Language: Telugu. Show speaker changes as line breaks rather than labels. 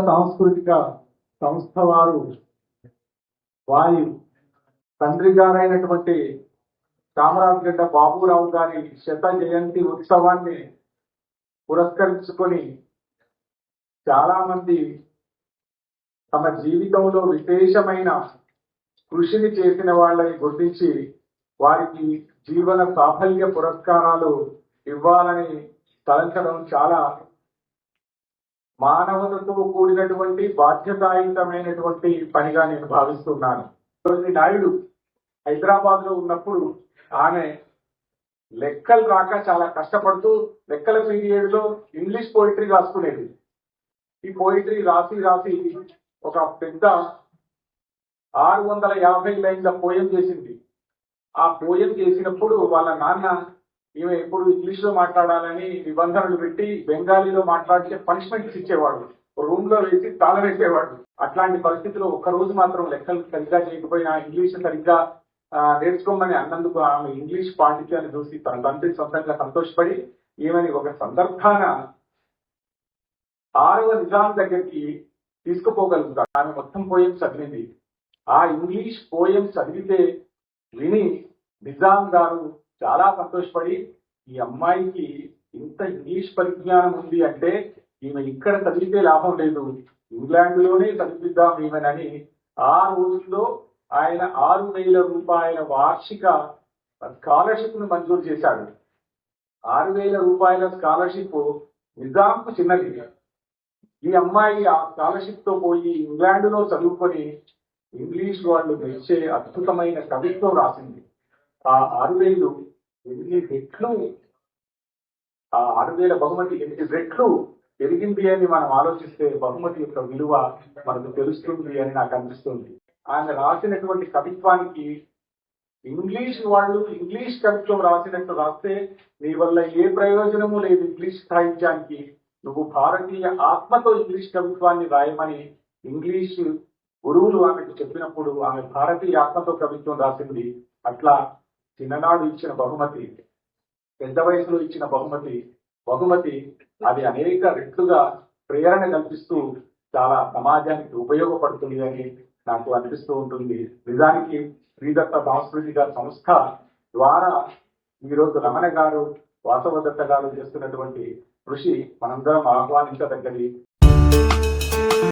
సాంస్కృతిక సంస్థ వారు వారి తండ్రి గారైనటువంటి కామరాజగడ్డ బాబురావు గారి శత జయంతి ఉత్సవాన్ని పురస్కరించుకొని చాలా మంది తమ జీవితంలో విశేషమైన కృషిని చేసిన వాళ్ళని గుర్తించి వారికి జీవన సాఫల్య పురస్కారాలు ఇవ్వాలని తలంచడం చాలా మానవతతో కూడినటువంటి బాధ్యతాయుతమైనటువంటి పనిగా నేను భావిస్తున్నాను. కొన్ని నాయుడు హైదరాబాద్లో ఉన్నప్పుడు ఆమె లెక్కలు రాక చాలా కష్టపడుతూ లెక్కల పీరియడ్లో ఇంగ్లీష్ పోయిటరీ రాసుకునేది. ఈ పోయిటరీ రాసి రాసి ఒక పెద్ద ఆరు వందల యాభై లైన్ల పోయం చేసింది. ఆ పోయం చేసినప్పుడు వాళ్ళ నాన్న ఈమె ఎప్పుడు ఇంగ్లీష్లో మాట్లాడాలని నిబంధనలు పెట్టి బెంగాలీలో మాట్లాడితే పనిష్మెంట్స్ ఇచ్చేవాడు. రూమ్లో వేసి తాళవేసేవాడు అట్లాంటి పరిస్థితిలో ఒక్క రోజు మాత్రం లెక్కలు సరిగ్గా చేయకపోయినా ఇంగ్లీష్ సరిగ్గా నేర్చుకోమని అన్నందుకు ఆమె ఇంగ్లీష్ పాండిత్యాన్ని చూసి తన తండ్రి సొంతంగా సంతోషపడి ఈమెని ఒక సందర్భాన ఆరవ నిజాం దగ్గరికి తీసుకుపోగలుగుతాడు. ఆమె మొత్తం పోయం చదివింది. ఆ ఇంగ్లీష్ పోయం చదివితే విని నిజాం గారు చాలా సంతోషపడి ఈ అమ్మాయికి ఇంత ఇంగ్లీష్ పరిజ్ఞానం ఉంది అంటే ఈమె ఇక్కడ చదివితే లాభం లేదు. ఇంగ్లాండ్లోనే చదివిద్దాం ఈమెనని ఆ రోజుల్లో ఆయన ఆరు వేల రూపాయల వార్షిక స్కాలర్షిప్ను మంజూరు చేశాడు. ఆరు వేల రూపాయల స్కాలర్షిప్ నిజాంకు చిన్నది. ఈ అమ్మాయి ఆ స్కాలర్షిప్తో పోయి ఇంగ్లాండ్లో చదువుకొని ఇంగ్లీష్ వాళ్ళు మెచ్చే అద్భుతమైన కవిత్వం రాసింది. ఆ ఆరు వేలు ఎనిమిది రెట్లు. ఆ ఆరు వేల బహుమతి ఎనిమిది రెట్లు పెరిగింది అని మనం ఆలోచిస్తే బహుమతి యొక్క విలువ మనకు తెలుస్తుంది అని నాకు అనిపిస్తుంది. ఆయన రాసినటువంటి కవిత్వానికి ఇంగ్లీష్ వాళ్ళు ఇంగ్లీష్ కవిత్వం రాసినట్టు రాస్తే నీ వల్ల ఏ ప్రయోజనము లేదు ఇంగ్లీష్ సాహిత్యానికి. నువ్వు భారతీయ ఆత్మతో ఇంగ్లీష్ కవిత్వాన్ని రాయమని ఇంగ్లీష్ గురువులు ఆమెకు చెప్పినప్పుడు ఆమె భారతీయ ఆత్మతో కవిత్వం రాసింది. అట్లా చిన్ననాడు ఇచ్చిన బహుమతి పెద్ద వయసులో ఇచ్చిన బహుమతి బహుమతి అది అనేక రెట్లుగా ప్రేరణ కల్పిస్తూ చాలా సమాజానికి ఉపయోగపడుతుంది అని నాకు అనిపిస్తూ ఉంటుంది. నిజానికి శ్రీదత్త సాంస్కృతిక సంస్థ ద్వారా ఈరోజు రమణ గారు వాసవదత్త గారు చేస్తున్నటువంటి కృషి మనందరం ఆహ్వానించదగ్గది.